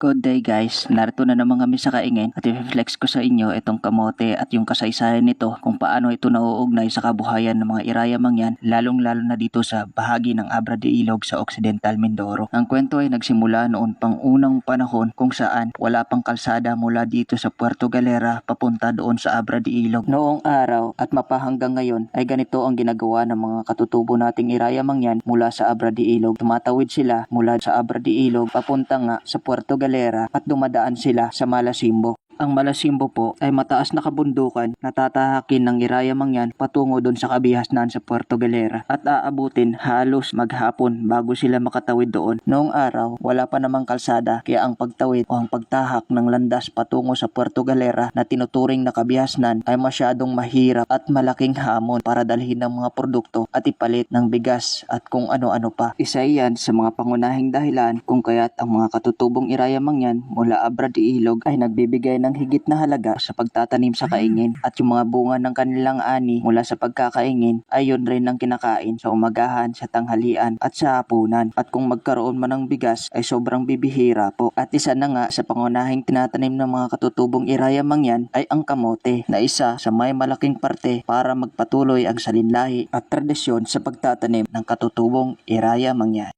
Good day guys, narito na naman kami sa kaingin at i-flex ko sa inyo itong kamote at yung kasaysayan nito kung paano ito nauugnay sa kabuhayan ng mga irayamang yan lalong lalo na dito sa bahagi ng Abra de Ilog sa Occidental Mindoro. Ang kwento ay nagsimula noon pang unang panahon kung saan wala pang kalsada mula dito sa Puerto Galera papunta doon sa Abra de Ilog. Noong araw at mapahanggang ngayon ay ganito ang ginagawa ng mga katutubo nating irayamang yan mula sa Abra de Ilog. Tumatawid sila mula sa Abra de Ilog papunta nga sa Puerto Galera at dumadaan sila sa Malasimbo. Ang Malasimbo po ay mataas na kabundukan na tatahakin ng irayamang yan patungo doon sa kabihasnan sa Puerto Galera at aabutin halos maghapon bago sila makatawid doon. Noong araw, wala pa namang kalsada kaya ang pagtawid o ang pagtahak ng landas patungo sa Puerto Galera na tinuturing na kabihasnan ay masyadong mahirap at malaking hamon para dalhin ng mga produkto at ipalit ng bigas at kung ano-ano pa. Isa iyan sa mga pangunahing dahilan kung kaya't ang mga katutubong irayamang yan mula Abra de Ilog ay nagbibigay ng higit na halaga sa pagtatanim sa kaingin at yung mga bunga ng kanilang ani mula sa pagkakaingin ay yun rin ang kinakain sa umagahan, sa tanghalian at sa hapunan. At kung magkaroon man ng bigas ay sobrang bibihira po. At isa na nga sa pangunahing tinatanim ng mga katutubong irayamang yan ay ang kamote na isa sa may malaking parte para magpatuloy ang salinlahi at tradisyon sa pagtatanim ng katutubong irayamang yan.